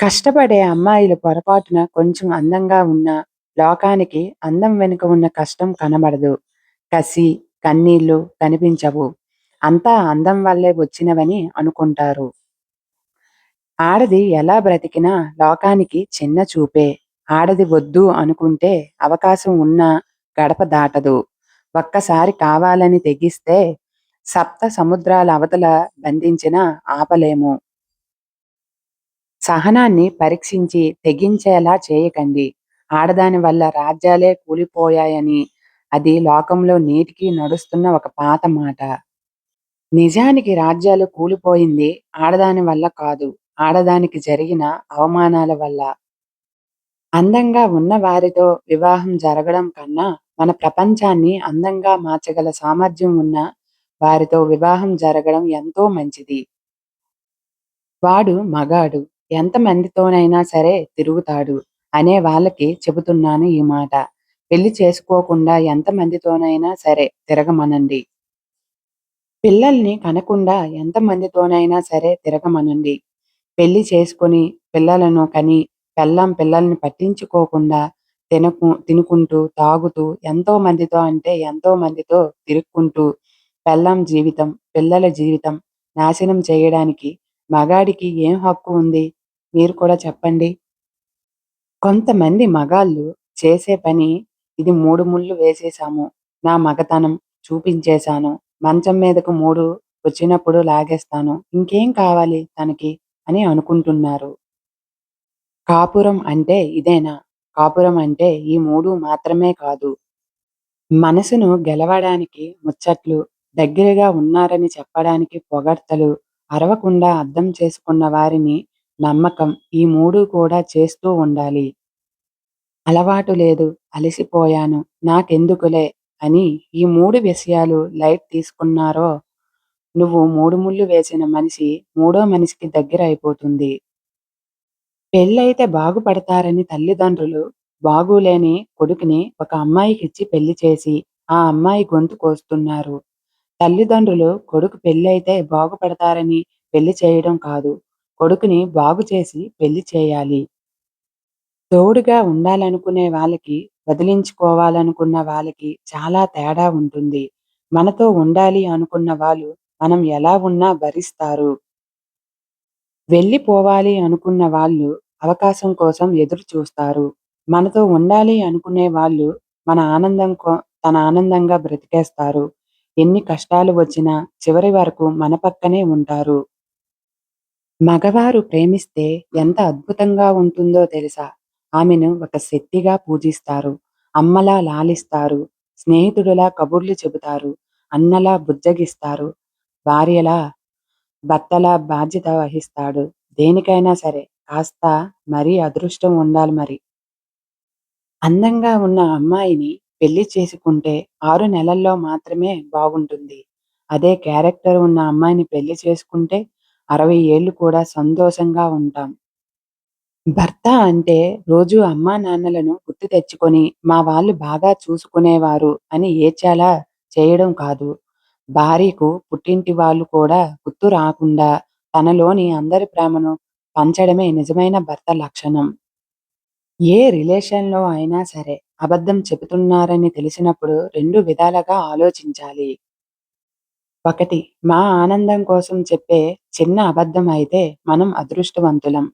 కష్టపడే అమ్మాయిలు పొరపాటున కొంచెం అందంగా ఉన్నా, లోకానికి అందం వెనుక ఉన్న కష్టం కనబడదు. కసి, కన్నీళ్ళు కనిపించవు. అంతా అందం వల్లే వచ్చినవని అనుకుంటారు. ఆడది ఎలా బ్రతికినా లోకానికి చిన్న చూపే. ఆడది వద్దు అనుకుంటే అవకాశం ఉన్నా గడప దాటదు. ఒక్కసారి కావాలని తెగిస్తే సప్త సముద్రాల అవతల బంధించినా ఆపలేము. సహనాన్ని పరీక్షించి తెగించేలా చేయకండి. ఆడదాని వల్ల రాజ్యాలే కూలిపోయాయని అది లోకంలో నేటికి నడుస్తున్న ఒక పాత మాట. నిజానికి రాజ్యాలు కూలిపోయింది ఆడదాని వల్ల కాదు. ఆడదానికి జరిగిన అవమానాల వల్ల. అందంగా ఉన్న వారితో వివాహం జరగడం కన్నా మన ప్రపంచాన్ని అందంగా మార్చగల సామర్థ్యం ఉన్న వారితో వివాహం జరగడం ఎంతో మంచిది. వాడు మగాడు. ఎంత మందితోనైనా సరే తిరుగుతాడు అనే వాళ్ళకి చెబుతున్నాను ఈ మాట. పెళ్ళి చేసుకోకుండా ఎంత మందితోనైనా సరే తిరగమనండి. పిల్లల్ని కనకుండా ఎంత మందితోనైనా సరే తిరగమనండి. పెళ్ళి చేసుకొని పిల్లలను కని పెళ్ళాం పిల్లల్ని పట్టించుకోకుండా తినకు తినుకుంటూ, తాగుతూ ఎంతో మందితో అంటే ఎంతో మందితో తిరుక్కుంటూ పెళ్ళాం జీవితం, పిల్లల జీవితం నాశనం చేయడానికి మగాడికి ఏం హక్కు ఉంది? మీరు కూడా చెప్పండి. కొంతమంది మగాళ్ళు చేసే పని ఇది మూడు ముళ్ళు వేసేశాము. నా మగతనం చూపించేశాను. మంచం మీదకు మూడు వచ్చినప్పుడు లాగేస్తాను. ఇంకేం కావాలి తనకి అని అనుకుంటున్నారు. కాపురం అంటే ఇదేనా? కాపురం అంటే ఈ మూడు మాత్రమే కాదు. మనసును గెలవడానికి ముచ్చట్లు, దగ్గరగా ఉన్నారని చెప్పడానికి పొగడ్తలు, అరవకుండా అర్థం చేసుకున్న వారిని నమ్మకం ఈ మూడు కూడా చేస్తూ ఉండాలి. అలవాటు లేదు, అలసిపోయాను, నాకెందుకులే అని ఈ మూడు విషయాలు లైట్ తీసుకున్నారో నువ్వు మూడు ముళ్ళు వేసిన మనిషి మూడో మనిషికి దగ్గర అయిపోతుంది. పెళ్ళైతే బాగుపడతారని తల్లిదండ్రులు బాగులేని కొడుకుని ఒక అమ్మాయికిచ్చి పెళ్ళి చేసి ఆ అమ్మాయి గొంతు కోస్తున్నారు. తల్లిదండ్రులు కొడుకు పెళ్ళైతే బాగుపడతారని పెళ్ళి చేయడం కాదు. కొడుకుని బాగుచేసి పెళ్ళి చేయాలి. తోడుగా ఉండాలనుకునే వాళ్ళకి, వదిలించుకోవాలనుకున్న వాళ్ళకి చాలా తేడా ఉంటుంది. మనతో ఉండాలి అనుకున్న వాళ్ళు మనం ఎలా ఉన్నా భరిస్తారు. వెళ్ళిపోవాలి అనుకున్న వాళ్ళు అవకాశం కోసం ఎదురు చూస్తారు. మనతో ఉండాలి అనుకునే వాళ్ళు మన ఆనందం కో తన ఆనందంగా బ్రతికేస్తారు. ఎన్ని కష్టాలు వచ్చినా చివరి వరకు మన పక్కనే ఉంటారు. మగవారు ప్రేమిస్తే ఎంత అద్భుతంగా ఉంటుందో తెలుసా? ఆమెను ఒక శక్తిగా పూజిస్తారు. అమ్మలా లాలిస్తారు. స్నేహితుడిలా కబుర్లు చెబుతారు. అన్నలా బుజ్జగిస్తారు. భార్యలా భర్తలా బాధ్యత వహిస్తాడు. దేనికైనా సరే కాస్త మరీ అదృష్టం ఉండాలి మరి. అందంగా ఉన్న అమ్మాయిని పెళ్ళి చేసుకుంటే ఆరు నెలల్లో మాత్రమే బాగుంటుంది. అదే క్యారెక్టర్ ఉన్న అమ్మాయిని పెళ్ళి చేసుకుంటే అరవై ఏళ్ళు కూడా సంతోషంగా ఉంటాం. భర్త అంటే రోజూ అమ్మానాన్నలను గుర్తు తెచ్చుకొని మా వాళ్ళు బాగా చూసుకునేవారు అని ఏచాలా చేయడం కాదు. భార్యకు పుట్టింటి వాళ్ళు కూడా గుర్తు రాకుండా తనలోని అందరి ప్రేమను పంచడమే నిజమైన భర్త లక్షణం. ఏ రిలేషన్‌లో అయినా సరే అబద్ధం చెబుతున్నారని తెలిసినప్పుడు రెండు విధాలుగా ఆలోచించాలి. ఒకటి మా ఆనందం కోసం చెప్పే చిన్న అబద్ధం అయితే మనం అదృష్టవంతులం.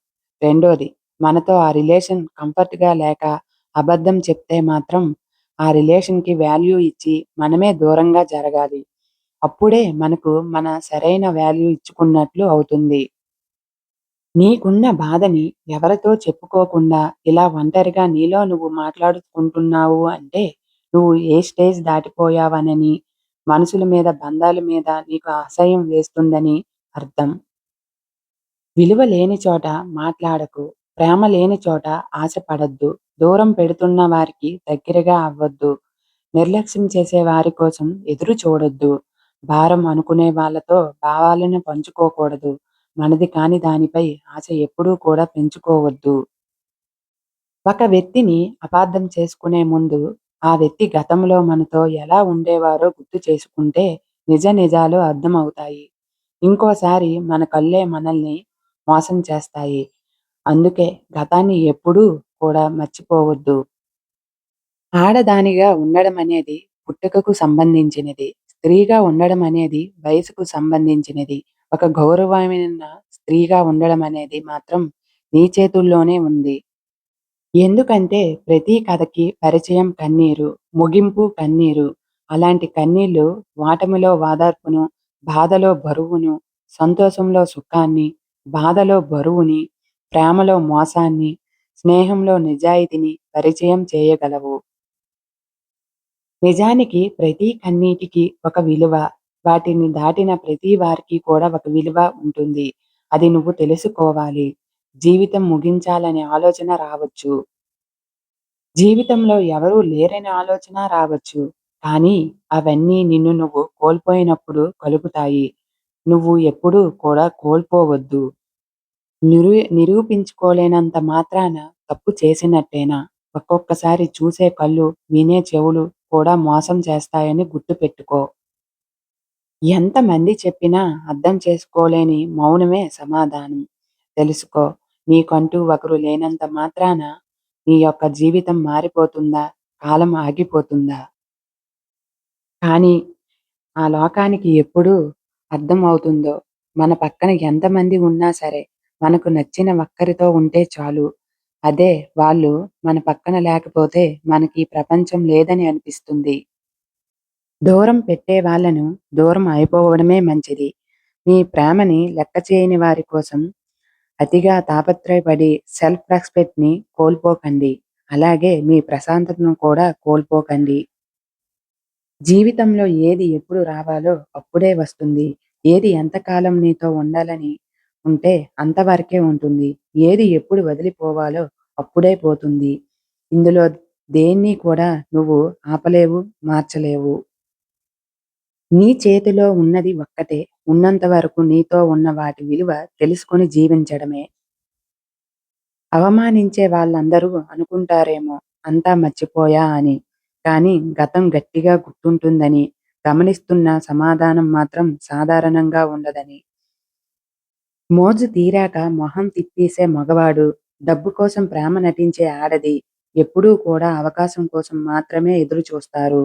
రెండోది మనతో ఆ రిలేషన్ కంఫర్ట్‌గా లేక అబద్ధం చెప్తే మాత్రం ఆ రిలేషన్‌కి వాల్యూ ఇచ్చి మనమే దూరంగా జరగాలి. అప్పుడే మనకు మన సరైన వాల్యూ ఇచ్చుకున్నట్లు అవుతుంది. నీకున్న బాధని ఎవరితో చెప్పుకోకుండా ఇలా ఒంటరిగా నీలో నువ్వు మాట్లాడుకుంటున్నావు అంటే నువ్వు ఏ స్టేజ్ దాటిపోయావనని, మనుషుల మీద బంధాల మీద నీకు అసహ్యం వేస్తుందని అర్థం. విలువ లేని చోట మాట్లాడకు. ప్రేమ లేని చోట ఆశపడద్దు దూరం పెడుతున్న వారికి దగ్గరగా అవ్వద్దు నిర్లక్ష్యం చేసే వారి కోసం ఎదురు చూడొద్దు. భారం అనుకునే వాళ్ళతో భావాలను పంచుకోకూడదు. మనది కాని దానిపై ఆశ ఎప్పుడూ కూడా పెంచుకోవద్దు. ఒక వ్యక్తిని అపార్థం చేసుకునే ముందు ఆ వ్యక్తి గతంలో మనతో ఎలా ఉండేవారో గుర్తు చేసుకుంటే నిజ నిజాలు అర్థం అవుతాయి. ఇంకోసారి మన కళ్ళే మనల్ని మోసం చేస్తాయి. అందుకే గతాన్ని ఎప్పుడూ కూడా మర్చిపోవద్దు. ఆడదానిగా ఉండడం అనేది పుట్టుకకు సంబంధించినది. స్త్రీగా ఉండడం అనేది వయసుకు సంబంధించినది. ఒక గౌరవమైన స్త్రీగా ఉండడం అనేది మాత్రం నీ చేతుల్లోనే ఉంది. ఎందుకంటే ప్రతి కథకి పరిచయం కన్నీరు, ముగింపు కన్నీరు. అలాంటి కన్నీళ్ళు వాటమిలో వాదార్పును బాధలో బరువును, సంతోషంలో సుఖాన్ని, బాధలో బరువుని, ప్రేమలో మోసాన్ని, స్నేహంలో నిజాయితీని పరిచయం చేయగలవు. నిజానికి ప్రతి కన్నీటికి ఒక విలువ. వాటిని దాటిన ప్రతి వారికి కూడా ఒక విలువ ఉంటుంది. అది నువ్వు తెలుసుకోవాలి. జీవితం ముగించాలనే ఆలోచన రావచ్చు. జీవితంలో ఎవరూ లేరనే ఆలోచన రావచ్చు. కానీ అవన్నీ నిన్ను నువ్వు కోల్పోయినప్పుడు కలుగుతాయి. నువ్వు ఎప్పుడూ కూడా కోల్పోవద్దు. నిరూ నిరూపించుకోలేనంత మాత్రాన తప్పు చేసినట్టేనా? ఒక్కొక్కసారి చూసే కళ్ళు, వినే చెవులు కూడా మోసం చేస్తాయని గుర్తుపెట్టుకో. ఎంతమంది చెప్పినా అర్థం చేసుకోలేని మౌనమే సమాధానం. తెలుసుకో. నీకంటూ ఒకరు లేనంత మాత్రాన నీ యొక్క జీవితం మారిపోతుందా? కాలం ఆగిపోతుందా? కానీ ఆ లోకానికి ఎప్పుడు అర్థం అవుతుందో మన పక్కన ఎంతమంది ఉన్నా సరే మనకు నచ్చిన ఒక్కరితో ఉంటే చాలు. అదే వాళ్ళు మన పక్కన లేకపోతే మనకి ప్రపంచం లేదని అనిపిస్తుంది. దూరం పెట్టే వాళ్ళను దూరం అయిపోవడమే మంచిది. మీ ప్రేమని లెక్క చేయని వారి కోసం అతిగా తాపత్రయపడి సెల్ఫ్ రెస్పెక్ట్‌ని కోల్పోకండి. అలాగే మీ ప్రశాంతతను కూడా కోల్పోకండి. జీవితంలో ఏది ఎప్పుడు రావాలో అప్పుడే వస్తుంది. ఏది ఎంతకాలం నీతో ఉండాలని ఉంటే అంతవరకే ఉంటుంది. ఏది ఎప్పుడు వదిలిపోవాలో అప్పుడే పోతుంది. ఇందులో దేన్ని కూడా నువ్వు ఆపలేవు, మార్చలేవు. నీ చేతిలో ఉన్నది ఒక్కటే. ఉన్నంత వరకు నీతో ఉన్న వాటి విలువ తెలుసుకొని జీవించడమే. అవమానించే వాళ్ళందరూ అనుకుంటారేమో అంతా మర్చిపోయా అని. కానీ గతం గట్టిగా గుర్తుంటుందని, గమనిస్తున్న సమాధానం మాత్రం సాధారణంగా ఉండదని. మోజు తీరాక మొహం తిప్పేసే మగవాడు, డబ్బు కోసం ప్రేమ నటించే ఆడది ఎప్పుడూ కూడా అవకాశం కోసం మాత్రమే ఎదురు చూస్తారు